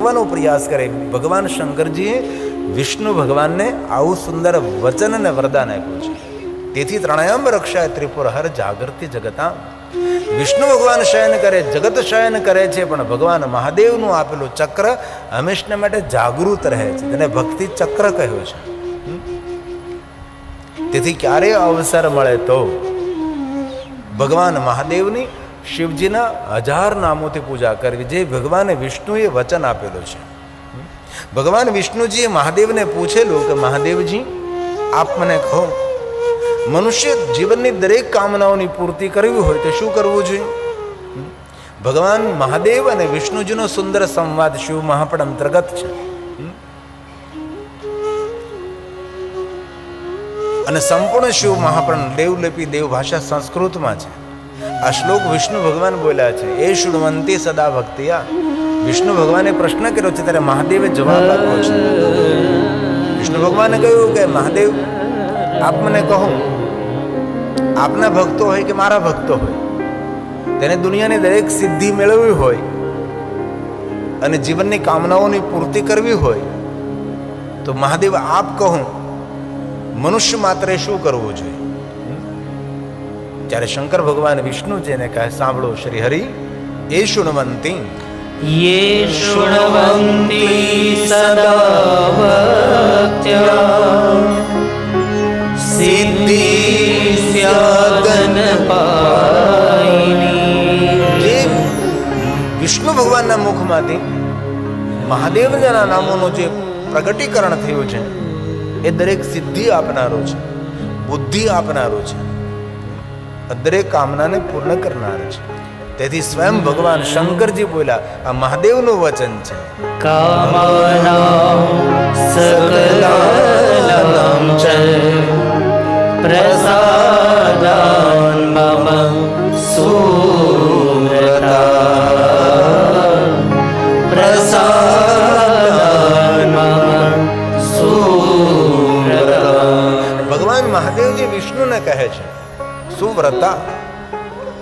કરવાનો પ્રયાસ કરે. ભગવાન શંકરજીએ વિષ્ણુ ભગવાનને આવું સુંદર વચન અને વરદાન આપ્યું છે. તેથી ત્રણયમ રક્ષા ત્રિપુર જાગૃતિ જગતા. વિષ્ણુ ભગવાન શયન કરે, જગત શયન કરે છે, પણ ભગવાન મહાદેવનું આપેલું ચક્ર હંમેશને માટે જાગૃત રહે છે. તેને ભક્તિ ચક્ર કહ્યું છે. તેથી ક્યારે અવસર મળે તો ભગવાન મહાદેવની શિવજીના હજાર નામોથી પૂજા કરવી, જે ભગવાન વિષ્ણુએ વચન આપેલું છે. ભગવાન વિષ્ણુજીએ મહાદેવને પૂછેલું કે મહાદેવજી, આપ મને કહો, મનુષ્ય જીવનની દરેક કામનાઓની પૂર્તિ કરવી હોય તો શું કરવું જોઈએ? ભગવાન મહાદેવ અને વિષ્ણુજીનો સુંદર સંવાદ શિવ મહાપણ અંતર્ગત છે. અને સંપૂર્ણ શિવ મહાપણ દેવલિપિ દેવ ભાષા સંસ્કૃતમાં છે. આ શ્લોક વિષ્ણુ ભગવાન બોલ્યા છે એ શુણવંતી સદા ભક્તિયા વિષ્ણુ ભગવાને પ્રશ્ન કર્યો છે ત્યારે મહાદેવે જવાબ આપ્યો છે વિષ્ણુ ભગવાને કહ્યું કે મહાદેવ આપ મને કહો આપના ભક્તો હોય કે મારા ભક્તો હોય તેને દુનિયાની દરેક સિદ્ધિ મેળવવી હોય અને જીવનની કામનાઓની પૂર્તિ કરવી હોય તો મહાદેવ આપ કહું મનુષ્ય માત્રે શું કરવું જોઈએ ત્યારે શંકર ભગવાન વિષ્ણુ જેને કહે સાંભળો શ્રી હરિ એ શુણવંતી. યે શુણવંતી સદા સિદ્ધિ સ્યાદન જે વિષ્ણુ ભગવાનના મુખમાંથી મહાદેવના નામોનો જે પ્રગટીકરણ થયું છે એ દરેક સિદ્ધિ આપનારો છે બુદ્ધિ આપનારો છે. દરેક કામનાને પૂર્ણ કરનાર છે. તેથી સ્વયં ભગવાન શંકરજી બોલ્યા, આ મહાદેવનું વચન છે. પ્રસાદ સુવ્રતા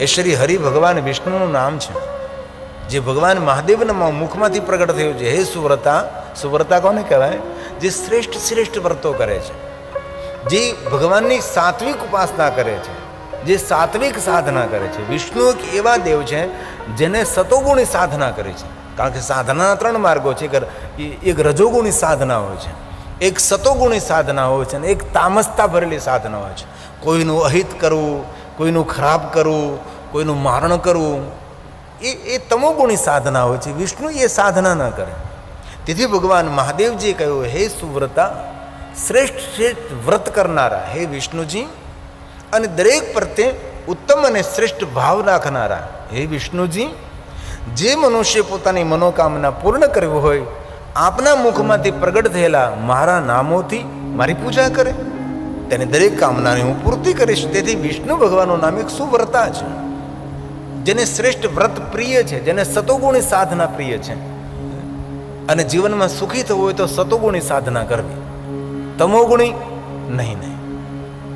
એ શ્રી હરિ ભગવાન વિષ્ણુનું નામ છે. જે ભગવાન મહાદેવના મુખમાંથી પ્રગટ થયું છે. હે સુવ્રતા સુવ્રતા કોને કહેવાય? જે શ્રેષ્ઠ શ્રેષ્ઠ વ્રતો કરે છે. જે ભગવાનની સાત્વિક ઉપાસના કરે છે. જે સાત્વિક સાધના કરે છે. વિષ્ણુ એક એવા દેવ છે જેને સતોગુણી સાધના કરે છે. કારણ કે સાધનાના ત્રણ માર્ગો છે. એક એક રજોગુણી સાધના હોય છે. એક સતોગુણી સાધના હોય છે અને એક તામસતા ભરેલી સાધના હોય છે. કોઈનું અહિત કરવું, કોઈનું ખરાબ કરવું, કોઈનું મારણ કરવું, એ એ તમોગુણી સાધના હોય છે. વિષ્ણુ એ સાધના ન કરે. તેથી ભગવાન મહાદેવજીએ કહ્યું, હે સુવ્રતા, શ્રેષ્ઠ શ્રેષ્ઠ વ્રત કરનારા, હે વિષ્ણુજી, અને દરેક પ્રત્યે ઉત્તમ અને શ્રેષ્ઠ ભાવ રાખનારા, હે વિષ્ણુજી, જે મનુષ્ય પોતાની મનોકામના પૂર્ણ કરવી હોય આપના મુખમાંથી પ્રગટ થયેલા મારા નામોથી મારી પૂજા કરે. તેની દરેક કામનાની હું પૂર્તિ કરીશ. તેથી વિષ્ણુ ભગવાનનું નામ એક સુવ્રતા છે, જેને શ્રેષ્ઠ વ્રત પ્રિય છે, જેને સતોગુણી સાધના પ્રિય છે. અને જીવનમાં સુખી થવું હોય તો સતોગુણી સાધના કરવી. તમોગુણી નહીં નહીં.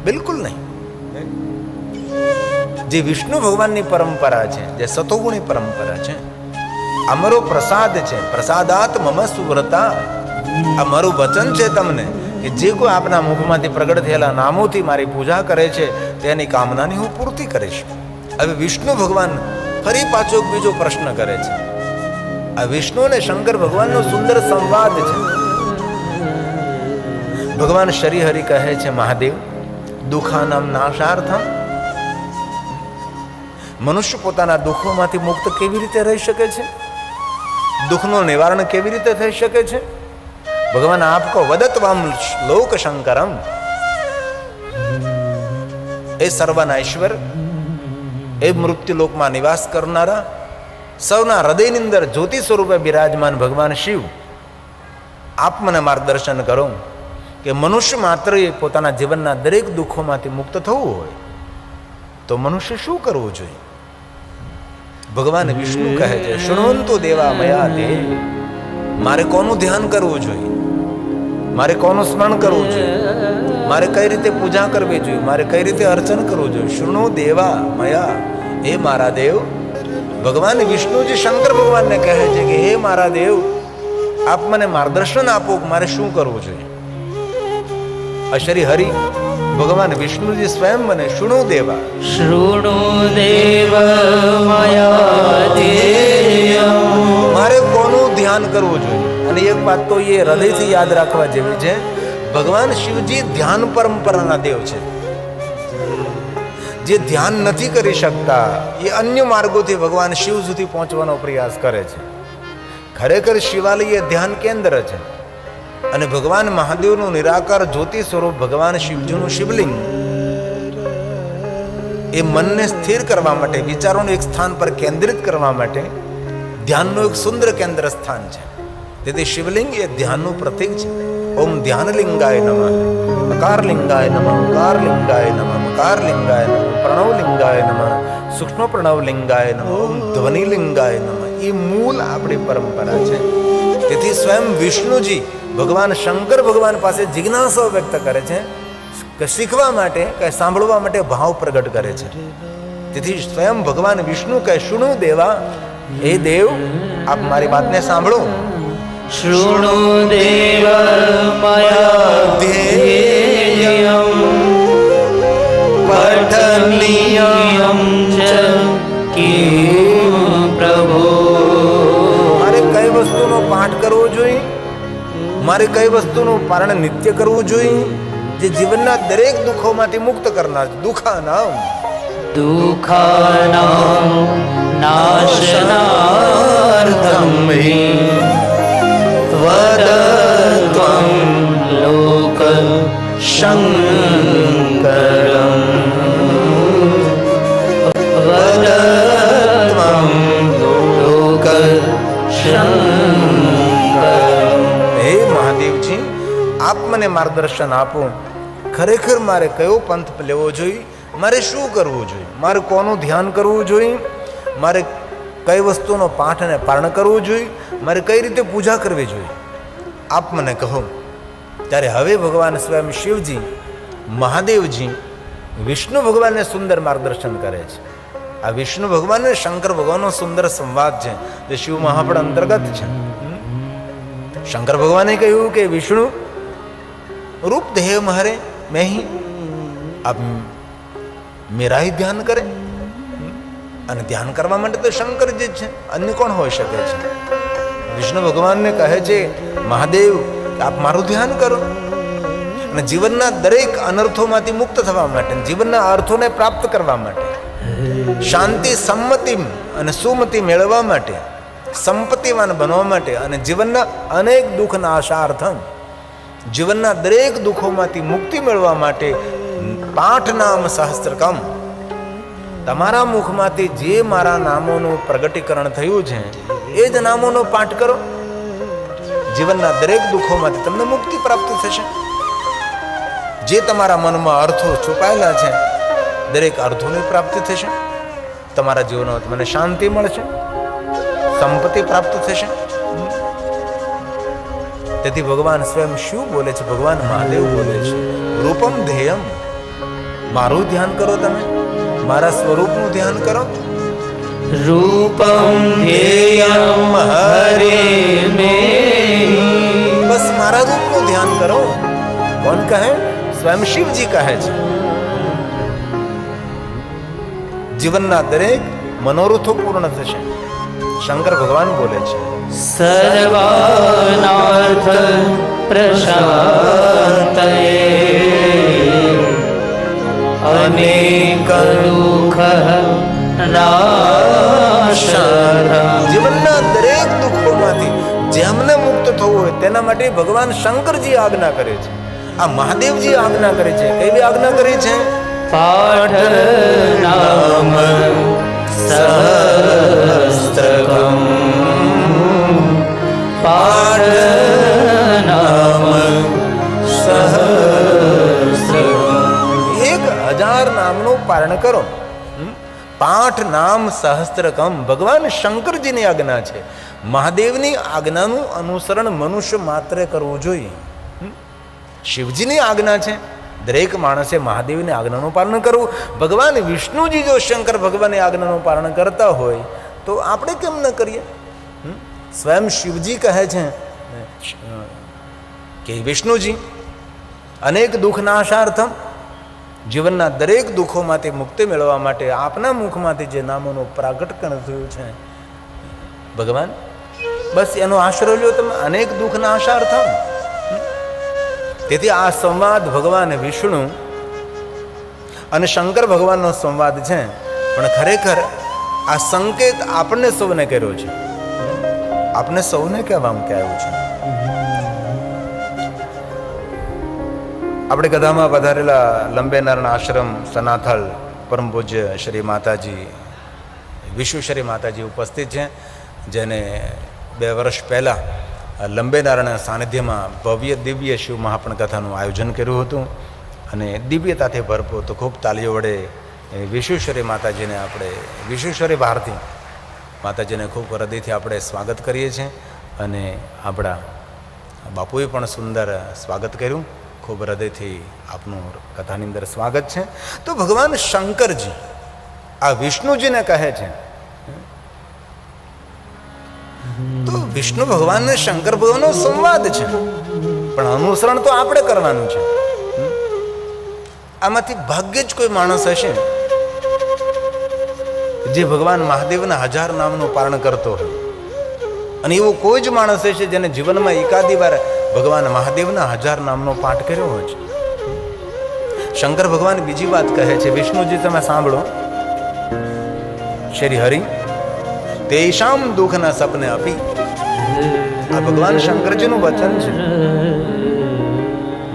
બિલકુલ નહીં. જે વિષ્ણુ ભગવાનની પરંપરા છે, જે સતોગુણી પરંપરા છે અમારો પ્રસાદ છે. પ્રસાદાત મમ સુવ્રતા. આ વચન છે તમને કે જે કોઈ આપના મુખમાંથી પ્રગટ થયેલા નામોથી મારી પૂજા કરે છે, તેની કામનાની હું પૂર્તિ કરીશ. હવે વિષ્ણુ ભગવાન ફરી પાછો બીજો પ્રશ્ન કરે છે. આ વિષ્ણુ અને શંકર ભગવાનનો સુંદર સંવાદ છે. ભગવાન શ્રીહરિ કહે છે, મહાદેવ, દુઃખાનામ નાશાર્થમ મનુષ્ય પોતાના દુઃખોમાંથી મુક્ત કેવી રીતે રહી શકે છે? દુઃખનું નિવારણ કેવી રીતે થઈ શકે છે? ભગવાન આપ કહો વદત્વમ લોક શંકરમ. એ સર્વના ઈશ્વર, એ મૃત્યુલોકમાં નિવાસ કરનારા, સૌના હૃદયની અંદર જ્યોતિ સ્વરૂપે બિરાજમાન ભગવાન શિવ. આપ મને માર્ગદર્શન કરો કે મનુષ્ય માત્ર એ પોતાના જીવનના દરેક દુઃખોમાંથી મુક્ત થવું હોય. તો મનુષ્ય શું કરવું જોઈએ? ભગવાન વિષ્ણુ કહે છે, શુણવંતો દેવા મયા તે. મારે કોનું ધ્યાન કરવું જોઈએ? મારે કોનું સ્મરણ કરવું જોઈએ? મારે કઈ રીતે પૂજા કરવી જોઈએ? મારે કઈ રીતે અર્ચન કરવું જોઈએ? શૃણો દેવા મયા હે મારા દેવ, ભગવાન વિષ્ણુજી શંકર ભગવાનને કહે છે કે, હે મારા દેવ, આપ મને માર્ગદર્શન આપો મારે શું કરવું જોઈએ? અશરી હરિ ભગવાન વિષ્ણુજી સ્વયં મને શૃણુ દેવા. શૃણુ દેવ મયા મારે કોનું ધ્યાન કરવું જોઈએ? અને એક વાત તો એ હૃદયથી યાદ રાખવા જેવી છે ભગવાન શિવજી ધ્યાન પરંપરાના દેવ છે. જે ધ્યાન નથી કરી શકતા એ અન્ય માર્ગોથી ભગવાન શિવ સુધી પહોંચવાનો પ્રયાસ કરે છે. ખરેખર શિવાલય એ ધ્યાન કેન્દ્ર છે. અને ભગવાન મહાદેવનું નિરાકાર જ્યોતિ સ્વરૂપ ભગવાન શિવજીનું શિવલિંગ. એ મનને સ્થિર કરવા માટે, વિચારોનું એક સ્થાન પર કેન્દ્રિત કરવા માટે ધ્યાનનું એક સુંદર કેન્દ્ર સ્થાન છે. તેથી શિવલિંગ એ ધ્યાનનું પ્રતીક છે. ઓમ ધ્યાનલિંગાય નમઃ, મકારલિંગાય નમઃ મકારલિંગાય નમઃ મકારલિંગાય નમઃ, પ્રણવલિંગાય નમઃ સૂક્ષ્મ પ્રણવલિંગાય નમઃ, ઓમ ધ્વનિલિંગાય નમઃ. એ મૂળ આપણી પરંપરા છે. તેથી સ્વયં વિષ્ણુજી ભગવાન શંકર ભગવાન પાસે જિજ્ઞાસો વ્યક્ત કરે છે કે શીખવા માટે કે સાંભળવા માટે ભાવ પ્રગટ કરે છે. તેથી સ્વયં ભગવાન વિષ્ણુ કહે શુણુ દેવા હે દેવ આપ મારી વાતને સાંભળો. શૃણુ દેવ પઠનીયમ પ્રભો. મારે કઈ વસ્તુનો પાઠ કરવો મારે કઈ વસ્તુનું પારણ નિત્ય કરવું જોઈએ જે જીવનના દરેક દુઃખોમાંથી મુક્ત કરનાર છે. દુઃખા નામ દુઃખાનાં નાશનાર્થમ વદ ત્વં લોક શંકરમ મને માર્ગદર્શન આપો. ખરેખર મારે કયો પંથ લેવો જોઈએ? મારે શું કરવું જોઈએ? મારે કોનું ધ્યાન કરવું જોઈએ? મારે કઈ વસ્તુનો પાઠ અને પારણ કરવું જોઈએ? મારે કઈ રીતે પૂજા કરવી જોઈએ? આપ મને કહો. ત્યારે હવે ભગવાન સ્વયં શિવજી, મહાદેવજી, વિષ્ણુ ભગવાનને સુંદર માર્ગદર્શન કરે છે. આ વિષ્ણુ ભગવાન અને શંકર ભગવાનનો સુંદર સંવાદ છે. જે શિવ મહાપણ અંતર્ગત છે. શંકર ભગવાને કહ્યું કે, વિષ્ણુ રૂપ દેહ મહરે મેં ही अब मेरा ही ધ્યાન કરે અને ધ્યાન કરવા માટે તો શંકર જ છે અન્ય કોણ હોઈ શકે છે વિષ્ણુ ભગવાનને કહે છે મહાદેવ આપ મારું ધ્યાન કરો અને જીવનના દરેક અનર્થોમાંથી મુક્ત થવા માટે જીવનના અર્થોને પ્રાપ્ત કરવા માટે શાંતિ સંમતિ અને સુમતિ મેળવવા માટે સંપત્તિવાન બનવા માટે અને જીવનના અનેક દુઃખ નાશાર્થમ જીવનના દરેક દુઃખોમાંથી મુક્તિ મેળવવા માટે પાઠ નામ સહસ્ત્રકમ તમારા મુખમાંથી જે મારા નામોનું પ્રગટીકરણ થયું છે, એ જ નામોનો પાઠ કરો. જીવનના દરેક દુઃખોમાંથી તમને મુક્તિ પ્રાપ્ત થશે. જે તમારા મનમાં અર્થો છુપાયેલા છે, દરેક અર્થોની પ્રાપ્તિ થશે. તમારા જીવનમાં તમને શાંતિ મળશે, સંપત્તિ પ્રાપ્ત થશે. તેથી ભગવાન સ્વયં શું બોલે છે? ભગવાન મહાદેવ બોલે છે રૂપમ ધ્યેયમ. મારું ધ્યાન કરો તમે. મારા સ્વરૂપનું ધ્યાન કરો. રૂપમ ધ્યેયમ હરે મે. બસ મારા રૂપનું ધ્યાન કરો. કોણ કહે? સ્વયં શિવજી કહે છે. જીવનના દરેક મનોરથો પૂર્ણ થશે. શંકર ભગવાન બોલે છે. સર્વાનાર્થ પ્રશાંતયે. અનેક દુઃખ જીવનના દરેક દુઃખોમાંથી જેમને મુક્ત થવું હોય તેના માટે ભગવાન શંકરજી આજ્ઞા કરે છે. આ મહાદેવજી આજ્ઞા કરે છે. કેવી આજ્ઞા કરી છે? પાઠ નામ સહસ્ત્રકમ પાઠ નામ સહસ્ત્રકમ એક હજાર નામનું પારણ કરો? પાઠ નામ સહસ્ત્રકમ ભગવાન શંકરજીની આજ્ઞા છે મહાદેવની આજ્ઞાનું અનુસરણ મનુષ્ય માત્ર કરવું જોઈએ શિવજીની આજ્ઞા છે દરેક માણસે મહાદેવની આજ્ઞાનું પાલન કરવું. ભગવાન વિષ્ણુજી જો શંકર ભગવાનની આજ્ઞાનું પાલન કરતા હોય, તો આપણે કેમ ન કરીએ? સ્વયં શિવજી કહે છે, કે વિષ્ણુજી, અનેક દુઃખનાશાર્થમ જીવનના દરેક દુઃખોમાંથી મુક્તિ મેળવવા માટે આપના મુખમાંથી જે નામોનું પ્રાગટકણ થયું છે. ભગવાન, બસ એનો આશરો લ્યો તમે. અનેક દુઃખના નાશાર્થમ. તેથી આ સંવાદ ભગવાન વિષ્ણુ અને શંકર ભગવાનનો સંવાદ છે. પણ ખરેખર આ સંકેત આપણને સૌને કર્યો છે. આપણે સૌને કહેવામાં કહેવું છે. આપણે કથામાં પધારેલા લંબેનારાયણ આશ્રમ, સનાથલ, પરમ પૂજ્ય શ્રી માતાજી વિશ્વેશ્વરી માતાજી ઉપસ્થિત છે. જેને બે વર્ષ પહેલાં લંબેનારાયણ સાનિધ્યમાં ભવ્ય દિવ્ય શિવ મહાપણ કથાનું આયોજન કર્યું હતું અને દિવ્યતાથી ભરપૂર તો ખૂબ તાલીઓ વડે વિશ્વેશ્વરી માતાજીને આપણે વિશ્વેશ્વરી ભારતી માતાજીને ખૂબ હૃદયથી આપણે સ્વાગત કરીએ છીએ અને આપણા બાપુએ પણ સુંદર સ્વાગત કર્યું. ખૂબ હૃદયથી આપનું કથાની અંદર સ્વાગત છે. તો ભગવાન શંકરજી આ વિષ્ણુજીને કહે છે તો વિષ્ણુ ભગવાન ને શંકર ભગવાનનો સંવાદ છે. પણ અનુસરણ તો આપણે કરવાનું છે. આમાંથી ભાગ્યે જ કોઈ માણસ હશે જે ભગવાન મહાદેવના હજાર નામનું પારણ કરતો હોય. અને એવો કોઈ જ માણસ હશે જેને જીવનમાં એકાદી વાર ભગવાન મહાદેવના હજાર નામનો પાઠ કર્યો હોય છે. શંકર ભગવાન બીજી વાત કહે છે. વિષ્ણુજી, તમે સાંભળો. શ્રી હરિ તેષામ દુઃખના સપને આપી આ ભગવાન શંકરજીનું વચન છે।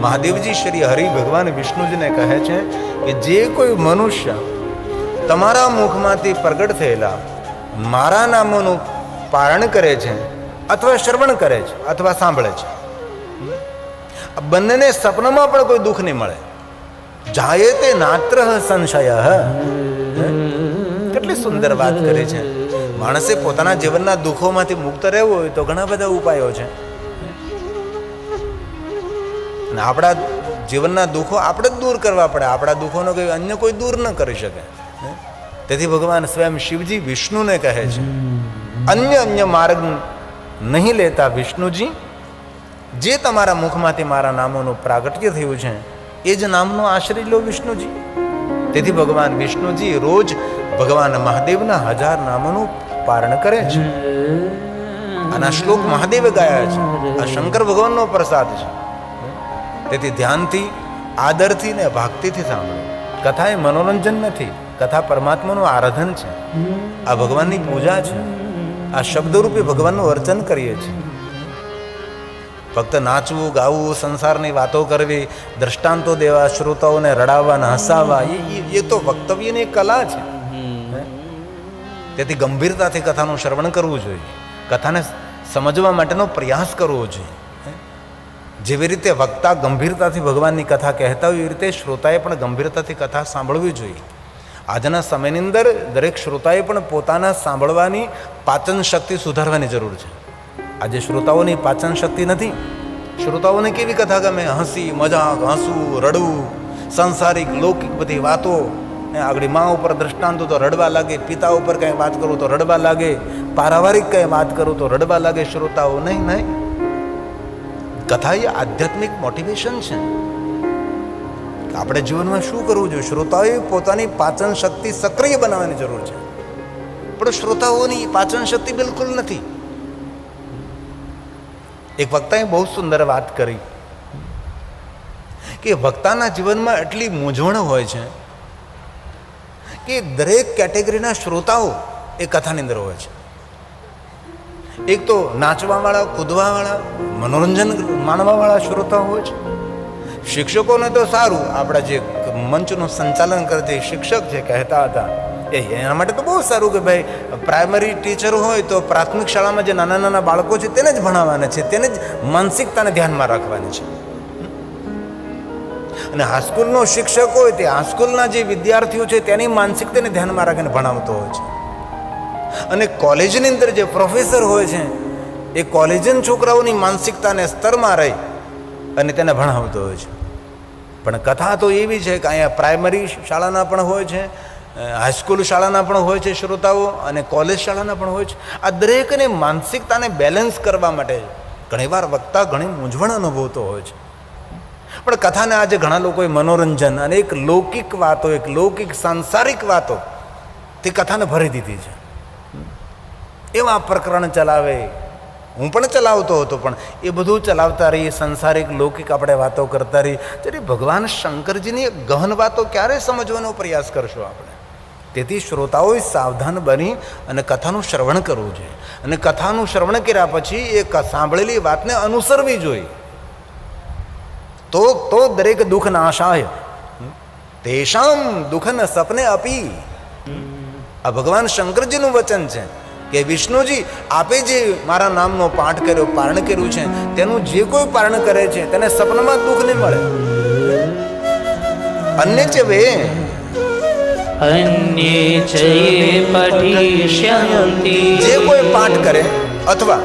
મહાદેવજી શ્રી હરિ ભગવાન વિષ્ણુજીને કહે છે કે જે કોઈ મનુષ્ય તમારા મુખમાંથી પ્રગટ થયેલા મારા નામોનું પારણ કરે છે અથવા શ્રવણ કરે છે અથવા સાંભળે છે બંનેને સપનામાં પણ કોઈ દુઃખ નહીં મળે. જાયે તે નાત્ર સંશય કેટલી સુંદર વાત કરે છે. માણસે પોતાના જીવનના દુઃખોમાંથી મુક્ત રહેવું હોય તો ઘણા બધા ઉપાયો છે. અને આપણા જીવનના દુઃખો આપણે જ દૂર કરવા પડે. આપણા દુઃખોનો કોઈ અન્ય કોઈ દૂર ન કરી શકે. તેથી ભગવાન સ્વયં શિવજી વિષ્ણુને કહે છે. અન્ય અન્ય માર્ગ નહીં લેતા વિષ્ણુજી જે તમારા મુખમાંથી મારા નામોનું પ્રાગટ્ય થયું છે એ જ નામનો આશ્રય લો વિષ્ણુજી. તેથી ભગવાન વિષ્ણુજી રોજ ભગવાન મહાદેવના હજાર નામોનું પારણ કરે છે. અને આ શ્લોક મહાદેવે ગાયા છે. આ શંકર ભગવાનનો પ્રસાદ છે. તેથી ધ્યાનથી, આદરથી ને ભક્તિથી સાંભળો. કથા એ મનોરંજન નથી, કથા પરમાત્માનું આરાધન છે. આ ભગવાનની પૂજા છે. આ શબ્દરૂપે ભગવાનનું અર્ચન કરીએ છીએ. ફક્ત નાચવું, ગાવું, સંસારની વાતો કરવી, દ્રષ્ટાંતો દેવા, શ્રોતાઓને રડાવવા ને હસાવવા, એ એ- એ તો વક્તવ્યની કલા છે. તેથી ગંભીરતાથી કથાનું શ્રવણ કરવું જોઈએ. કથાને સમજવા માટેનો પ્રયાસ કરવો જોઈએ. જેવી રીતે વક્તા ગંભીરતાથી ભગવાનની કથા કહેતા હોય એવી રીતે શ્રોતાએ પણ ગંભીરતાથી કથા સાંભળવી જોઈએ. આજના સમયની અંદર દરેક શ્રોતાએ પણ પોતાના સાંભળવાની પાચન શક્તિ સુધારવાની જરૂર છે. આજે શ્રોતાઓની પાચન શક્તિ નથી. શ્રોતાઓને કેવી કથા ગમે? હસી, મજાક, હસવું, રડવું, સંસારિક, લૌકિક બધી વાતો. આગળ મા ઉપર દ્રષ્ટાંતો તો રડવા લાગે, પિતા ઉપર કંઈ વાત કરું તો રડવા લાગે, પારિવારિક કંઈ વાત કરું તો રડવા લાગે, શ્રોતાઓ, નહીં નહીં. કથા એ આધ્યાત્મિક મોટિવેશન છે. આપણે જીવનમાં શું કરવું જોઈએ? શ્રોતાઓએ પોતાની પાચન શક્તિ સક્રિય બનાવવાની જરૂર છે. પણ શ્રોતાઓની પાચન શક્તિ બિલકુલ નથી. એક વક્તાએ બહુ સુંદર વાત કરી કે વક્તાના જીવનમાં એટલી મૂંઝવણ હોય છે કે દરેક કેટેગરીના શ્રોતાઓ એ કથાની અંદર હોય છે. એક તો નાચવાવાળા, કૂદવાવાળા, મનોરંજન માણવાવાળા શ્રોતાઓ હોય છે. શિક્ષકોને તો સારું, આપણા જે મંચનું સંચાલન કરતી શિક્ષક જે કહેતા હતા, એ એના માટે તો બહુ સારું કે ભાઈ, પ્રાઇમરી ટીચર હોય તો પ્રાથમિક શાળામાં જે નાના નાના બાળકો છે તેને જ ભણાવવાના છે, તેને જ માનસિકતાને ધ્યાનમાં રાખવાની છે. અને હાઈસ્કૂલનો શિક્ષક હોય તે હાઈસ્કૂલના જે વિદ્યાર્થીઓ છે તેની માનસિકતાને ધ્યાનમાં રાખીને ભણાવતો હોય છે. અને કોલેજની અંદર જે પ્રોફેસર હોય છે, એ કોલેજન છોકરાઓની માનસિકતાને સ્તરમાં રહી અને તેને ભણાવતો હોય છે. પણ કથા તો એવી છે કે અહીંયા પ્રાઇમરી શાળાના પણ હોય છે હાઈસ્કૂલ શાળાના પણ હોય છે શ્રોતાઓ અને કોલેજ શાળાના પણ હોય છે. આ દરેકને માનસિકતાને બેલેન્સ કરવા માટે ઘણીવાર વક્તા ઘણી મૂંઝવણ અનુભવતો હોય છે. પણ કથાને આજે ઘણા લોકોએ મનોરંજન અને એક લૌકિક વાતો, એક લૌકિક સાંસારિક વાતો, તે કથાને ભરી દીધી છે. એવા પ્રકરણ ચલાવે. હું પણ ચલાવતો હતો, પણ એ બધું ચલાવતા રહીએ, સંસારિક, લૌકિક આપણે વાતો કરતા રહીએ. ત્યારે ભગવાન શંકરજીની ગહન વાતો ક્યારે સમજવાનો પ્રયાસ કરશો આપણે? તેથી શ્રોતાઓએ સાવધાન બની અને કથાનું શ્રવણ કરવું જોઈએ. અને કથાનું શ્રવણ કર્યા પછી એ સાંભળેલી વાતને અનુસરવી જોઈએ. તો તો દરેક દુઃખ નાશાય. તેશામ દુઃખન સપને અપી આ ભગવાન શંકરજીનું વચન છે કે વિષ્ણુજી આપે જે મારા નામનો પાઠ કર્યો પારણ કર્યું છે તેનું જે કોઈ પારણ કરે છે તેને સપનમાં દુઃખ નહીં મળે. અન્ય છે વે અન્ય છે પઠિષ્યંતિ. જે કોઈ પાઠ કરે અથવા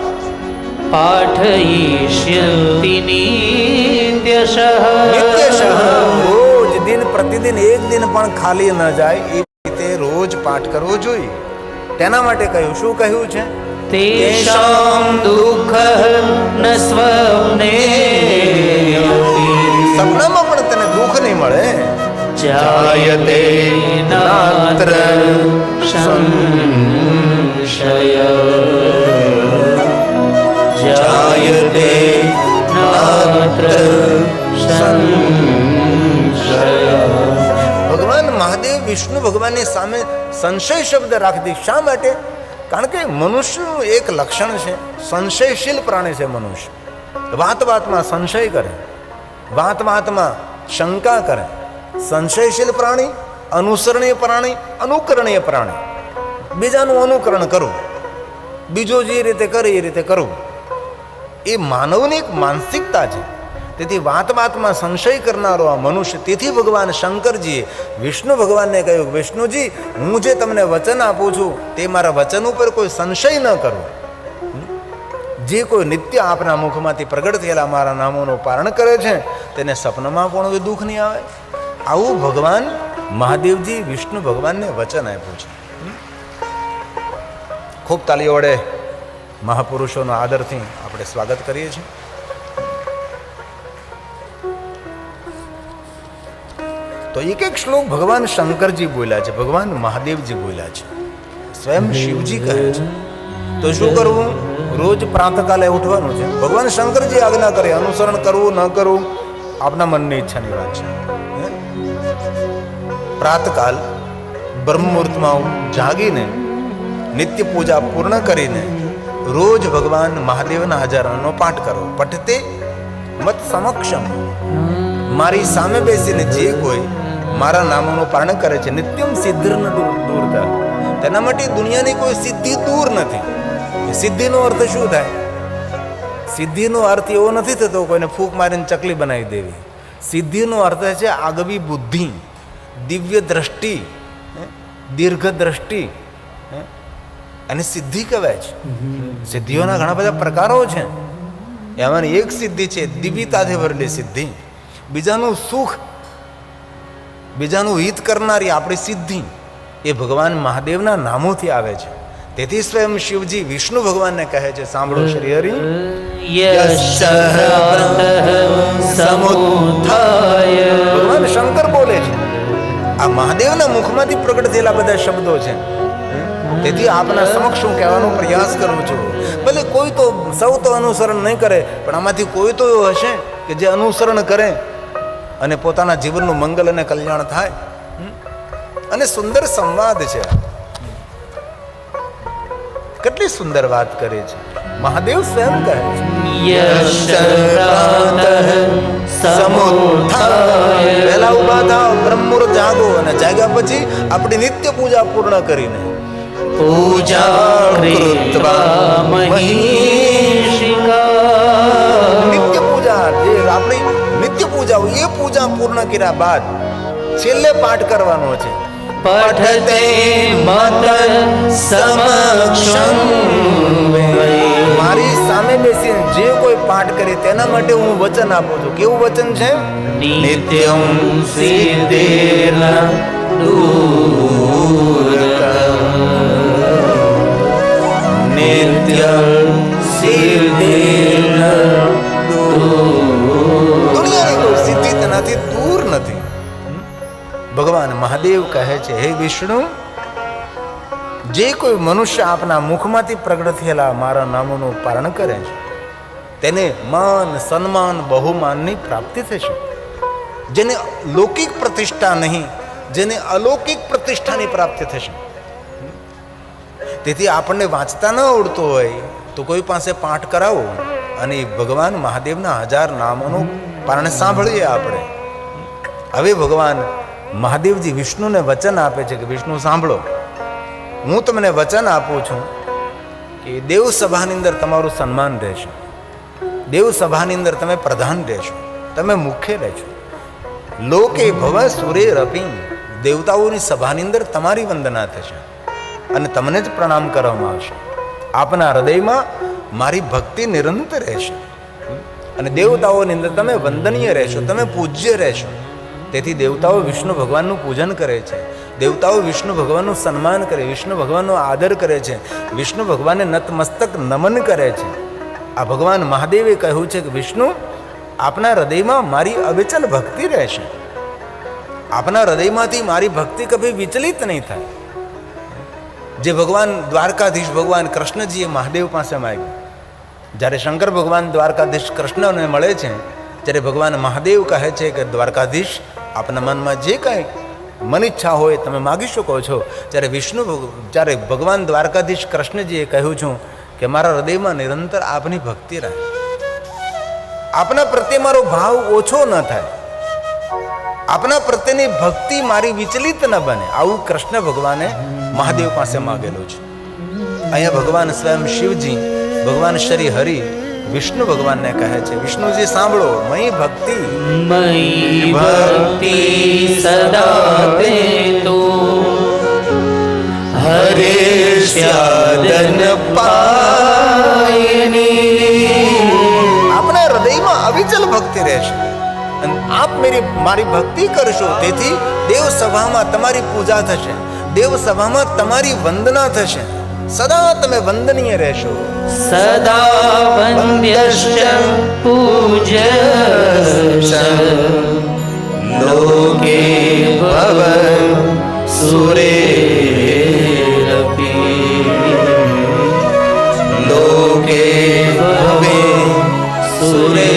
પાઠ પાઠયિષ્યંતિની રોજ દિન પ્રતિદિન એક દિન પણ ખાલી ન જાય એ રીતે રોજ પાઠ કરવો જોઈએ તેના માટે કહ્યું શું કહ્યું છે તેષામ દુઃખ ન સપનામાં પણ તને દુઃખ નહીં મળે જાયતે નાત્ર સંશય જાયતે ભગવાન મહાદેવ વિષ્ણુ ભગવાનની સામે સંશય શબ્દ રાખતી શા માટે? કારણ કે મનુષ્યનું એક લક્ષણ છે, સંશયશીલ પ્રાણી છે મનુષ્ય. વાત વાતમાં સંશય કરે, વાત વાતમાં શંકા કરે. સંશયશીલ પ્રાણી, અનુસરણીય પ્રાણી, અનુકરણીય પ્રાણી. બીજાનું અનુકરણ કરવું. બીજો જે રીતે કરે એ રીતે કરવું. એ માનવની એક માનસિકતા છે. તેથી વાત વાતમાં સંશય કરનારો આ મનુષ્ય, તેથી ભગવાન શંકરજીએ વિષ્ણુ ભગવાનને કહ્યું, વિષ્ણુજી, હું જે તમને વચન આપું છું, તે મારા વચન ઉપર કોઈ સંશય ન કરવો જે કોઈ નિત્ય આપના મુખમાંથી પ્રગટ થયેલા મારા નામોનું પારણ કરે છે, તેને સપનામાં પણ દુઃખ નહીં આવે. આવું ભગવાન મહાદેવજી વિષ્ણુ ભગવાનને વચન આપ્યું છે. ખૂબ તાલીઓ વડે મહાપુરુષોનો આદરથી આપણે સ્વાગત કરીએ છીએ. તો એક એક શ્લોક ભગવાન શંકરજી બોલ્યા છે, ભગવાન મહાદેવજી બોલ્યા છે. સ્વયં શિવજી કહે છે. તો શું કરવું? રોજ પ્રાતકાલે ઉઠવાનું છે. ભગવાન શંકરજી આજ્ઞા કરે, અનુસરણ કરવું, ન કરવું, આપના મનની ઈચ્છાની વાત છે. પ્રાતકાલ બ્રહ્મ મુહૂર્તમાં જાગીને, નિત્ય પૂજા પૂર્ણ કરીને રોજ ભગવાન મહાદેવના હજારાનો પાઠ કરો પઠતે મત સમક્ષમ મારી સામે બેસીને જે કોઈ મારા નામોનું પારણ કરે છે, નિત્યમ સિદ્ધિને દૂર દૂર થાય તેના માટે દુનિયાની કોઈ સિદ્ધિ દૂર નથી સિદ્ધિનો અર્થ શું થાય સિદ્ધિનો અર્થ એવો નથી થતો કોઈને ફૂંક મારીને ચકલી બનાવી દેવી સિદ્ધિનો અર્થ છે આગવી બુદ્ધિ, દિવ્ય દ્રષ્ટિ? દીર્ઘ દ્રષ્ટિ? અને સિદ્ધિ કહેવાય છે. સિદ્ધિઓના ઘણા બધા પ્રકારો છે. એમાંની એક સિદ્ધિ છે દિવ્યતાથી ભરેલી સિદ્ધિ. બીજાનું સુખ બીજાનું હિત કરનારી આપણી સિદ્ધિ એ ભગવાન મહાદેવના નામોથી આવે છે. તેથી સ્વયં શિવજી વિષ્ણુ ભગવાનને કહે છે સાંભળો શ્રી હરિ. ભગવાન શંકર બોલે છે. આ મહાદેવના મુખમાંથી પ્રગટ થયેલા બધા શબ્દો છે. તેથી આપના સમક્ષ હું કહેવાનો પ્રયાસ કરું છું. ભલે કોઈ તો સૌ તો અનુસરણ નહીં કરે, પણ આમાંથી કોઈ તો એવું હશે કે જે અનુસરણ કરે અને પોતાના જીવનનું મંગલ અને કલ્યાણ થાય. અને સુંદર સંવાદ છે. કેટલી સુંદર વાત કરે છે. મહાદેવ સ્વયં કહે છે. પહેલા ઊભા થાવ બ્રહ્મુર જાગો અને જાગ્યા પછી આપણી નિત્ય પૂજા પૂર્ણ કરીને पूजा कृत्वा महिषिका નિત્ય પૂજા જે આપણી નિત્ય પૂજા હોય એ પૂજા પૂર્ણ કર્યા બાદ છેલ્લે પાઠ કરવાનો છે पठते मत समक्षं वै મારી સામે બેસીને જે કોઈ પાઠ કરે તેના માટે હું વચન આપું છું કેવું વચન છે નિત્યં તેનાથી દૂર નથી ભગવાન મહાદેવ કહે છે, હે વિષ્ણુ, જે કોઈ મનુષ્ય આપના મુખમાંથી પ્રગટ થયેલા મારા નામનું પારણ કરે છે, તેને માન, સન્માન, બહુમાનની પ્રાપ્તિ થશે. જેને લૌકિક પ્રતિષ્ઠા નહીં, જેને અલૌકિક પ્રતિષ્ઠાની પ્રાપ્તિ થશે. તેથી આપણને વાંચતા ન આવડતું હોય તો કોઈ પાસે પાઠ કરાવો અને ભગવાન મહાદેવના હજાર નામોનું પારણ સાંભળીએ આપણે. હવે ભગવાન મહાદેવજી વિષ્ણુને વચન આપે છે કે, વિષ્ણુ, સાંભળો. હું તમને વચન આપું છું કે દેવ સભાની અંદર તમારું સન્માન રહેશે. દેવ સભાની અંદર તમે પ્રધાન રહેશો. તમે મુખ્ય રહેશો. લોકે ભવ સુરે રપિ દેવતાઓની સભાની અંદર તમારી વંદના થશે. અને તમને જ પ્રણામ કરવામાં આવશે. આપના હૃદયમાં મારી ભક્તિ નિરંતર રહેશે. અને દેવતાઓની અંદર તમે વંદનીય રહેશો, તમે પૂજ્ય રહેશો. તેથી દેવતાઓ વિષ્ણુ ભગવાનનું પૂજન કરે છે. દેવતાઓ વિષ્ણુ ભગવાનનું સન્માન કરે, વિષ્ણુ ભગવાનનો આદર કરે છે. વિષ્ણુ ભગવાનને નતમસ્તક નમન કરે છે. આ ભગવાન મહાદેવે કહ્યું છે કે, વિષ્ણુ, આપના હૃદયમાં મારી અવિચલ ભક્તિ રહેશે. આપના હૃદયમાંથી મારી ભક્તિ કભી વિચલિત નહીં થાય. જે ભગવાન દ્વારકાધીશ ભગવાન કૃષ્ણજીએ મહાદેવ પાસે માગ્યું. જ્યારે શંકર ભગવાન દ્વારકાધીશ કૃષ્ણને મળે છે, ત્યારે ભગવાન મહાદેવ કહે છે કે, દ્વારકાધીશ, આપના મનમાં જે કાંઈ મન ઈચ્છા હોય તમે માગી શકો છો. જ્યારે વિષ્ણુ જ્યારે ભગવાન દ્વારકાધીશ કૃષ્ણજીએ કહ્યું છું કે, મારા હૃદયમાં નિરંતર આપની ભક્તિ રહે. આપના પ્રત્યે મારો ભાવ ઓછો ન થાય. આપના પ્રત્યેની ભક્તિ મારી વિચલિત ન બને. આવું કૃષ્ણ ભગવાને મહાદેવ પાસે માગેલો છે. અહીંયા ભગવાન સ્વયં શિવજી ભગવાન શ્રી હરિ વિષ્ણુ ભગવાનને કહે છે વિષ્ણુજી સાંભળો મય ભક્તિ. મયી ભક્તિ સદા તે તો હરે સ્યાદન પાયની. આપણા હૃદયમાં અવિચલ ભક્તિ રહેશે. અને આપ મેરી મારી ભક્તિ કરશો તેથી દેવ સભામાં તમારી પૂજા થશે. દેવ સભામાં તમારી વંદના થશે. સદા તમે વંદનીય રહેશો. સદા વંદ્યશ્ચ પૂજ્યશ્ચ લોકે ભવ સુરેરપી. લોકે ભવે સુરે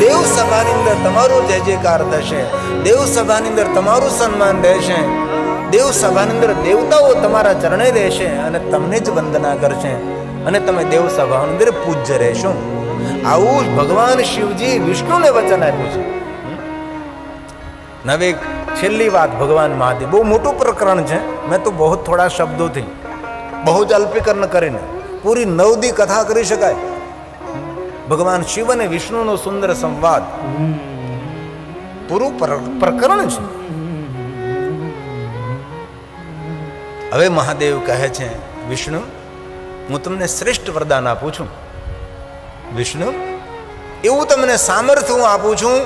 દેવ સભાની અંદર તમારો જય જયકાર થશે. દેવ સભાની અંદર તમારું સન્માન રહેશે. દેવ સભાની અંદર દેવતાઓ તમારા ચરણે રહેશે અને તમને જ વંદના કરશે. અને તમે દેવ સભાની અંદર પૂજ્ય રહેશો. આવું ભગવાન શિવજી વિષ્ણુને વચન આપ્યું છે. નવે, છેલ્લી વાત ભગવાન મહાદેવ. બહુ મોટું પ્રકરણ છે. મેં તો બહુ થોડા શબ્દોથી બહુ જ અલ્પીકરણ કરીને પૂરી નવદી કથા કરી શકાય. ભગવાન શિવ અને વિષ્ણુનો સુંદર સંવાદ. પૂરું પર- પ્રકરણ છે. હવે મહાદેવ કહે છે, વિષ્ણુ, હું તમને શ્રેષ્ઠ વરદાન આપું છું. વિષ્ણુ, એવું તમને સામર્થ્ય હું આપું છું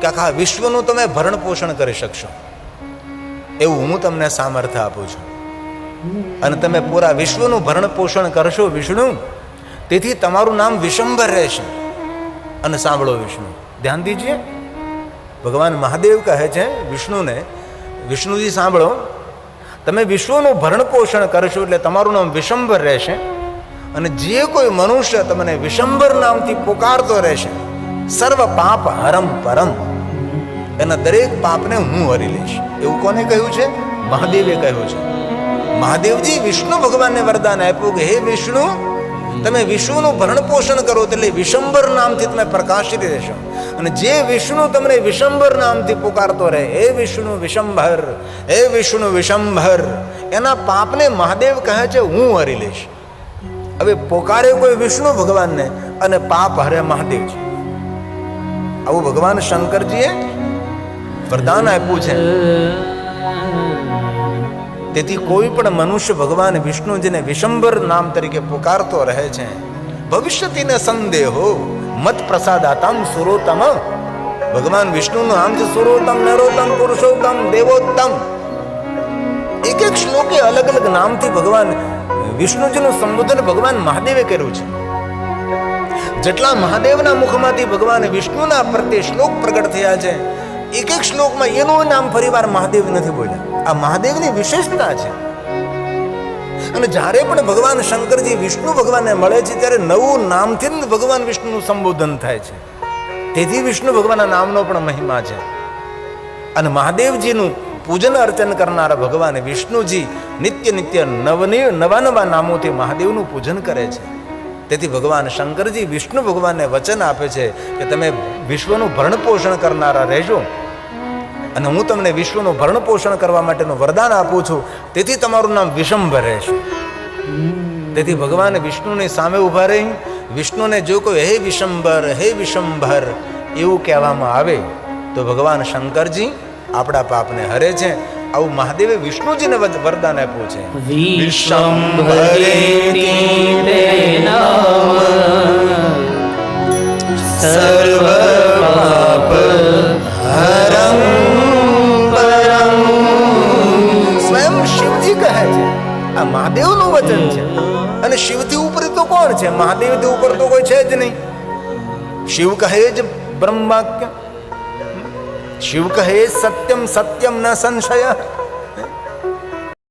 કે આખા વિશ્વનું તમે ભરણ પોષણ કરી શકશો. એવું હું તમને સામર્થ્ય આપું છું. અને તમે પૂરા વિશ્વનું ભરણ પોષણ કરશો, વિષ્ણુ. તેથી તમારું નામ વિશંભર રહેશે. અને સાંભળો વિષ્ણુ, ધ્યાન દીજીએ. ભગવાન મહાદેવ કહે છે વિષ્ણુને, વિષ્ણુજી, સાંભળો. તમે વિશ્વનું ભરણ પોષણ કરશો એટલે તમારું નામ વિશંભર રહેશે અને જે કોઈ મનુષ્ય તમને વિશંભર નામથી પોકારતો રહેશે, સર્વ પાપ હરમ પરમ. એના દરેક પાપને હું હરી લઈશ. એવું કોને કહ્યું છે? મહાદેવે કહ્યું છે. મહાદેવજી, વિષ્ણુ ભગવાનને વરદાન આપ્યું કે, હે વિષ્ણુ, તમે વિષ્ણુનું ભરણ પોષણ કરો એટલે વિશંભર નામથી તમે પ્રકાશિત રહેશો. અને જે વિષ્ણુ તમને વિશંભર નામથી પુકારતો રહે, એ વિષ્ણુ વિશંભર, એ વિષ્ણુ વિશંભર. એના પાપને મહાદેવ કહે છે, હું હરી લઈશ. હવે પોકારે કોઈ વિષ્ણુ ભગવાનને અને પાપ હરે મહાદેવજી આવું ભગવાન શંકરજીએ વરદાન આપ્યું છે. તેથી કોઈ પણ મનુષ્ય ભગવાન વિષ્ણુજીને વિશંભર નામ તરીકે પુકારતો રહે છે. ભવિષ્યતિને સંદેહો. મત પ્રસાદાતમ સુરોતમ ભગવાન વિષ્ણુનું નામ છે સુરોતમ નરોતમ પુરુષોત્તમ દેવોત્તમ એક એક શ્લોકે અલગ અલગ નામથી ભગવાન વિષ્ણુજીનું સંબોધન ભગવાન મહાદેવે કર્યું છે. જેટલા મહાદેવના મુખમાંથી ભગવાન વિષ્ણુના પ્રત્યે શ્લોક પ્રગટ થયા છે એક એક શ્લોકમાં એનું નામ ફરીવાર મહાદેવ નથી બોલ્યા. આ મહાદેવની વિશેષતા છે. અને જ્યારે પણ ભગવાન શંકરજી વિષ્ણુ ભગવાનને મળે છે, ત્યારે નવું નામથી જ ભગવાન વિષ્ણુનું સંબોધન થાય છે. તેથી વિષ્ણુ ભગવાનના નામનો પણ મહિમા છે. અને મહાદેવજીનું પૂજન અર્ચન કરનારા ભગવાન વિષ્ણુજી નિત્ય નિત્ય નવની નવા નવા નામોથી મહાદેવનું પૂજન કરે છે. તેથી ભગવાન શંકરજી વિષ્ણુ ભગવાનને વચન આપે છે કે તમે વિશ્વનું ભરણ પોષણ કરનારા રહેજો. અને હું તમને વિશ્વનું ભરણ પોષણ કરવા માટેનું વરદાન આપું છું. તેથી તમારું નામ વિશંભર રહેશે. તેથી ભગવાન વિષ્ણુની સામે ઊભા રહી વિષ્ણુને જો કોઈ હે વિશંભર હે વિશંભર એવું કહેવામાં આવે તો ભગવાન શંકરજી આપણા પાપને હરે છે. આવું મહાદેવે વિષ્ણુજીને વરદાન આપ્યું છે. વિશ્વંભરેતિ સર્વ શિવથી ઉપર તો કોણ છે? મહાદેવથી ઉપર તો કોઈ છે જ નહીં. શિવ કહે જ બ્રહ્માક્ય. શિવ કહે સત્યમ સત્યમ ન સંશય.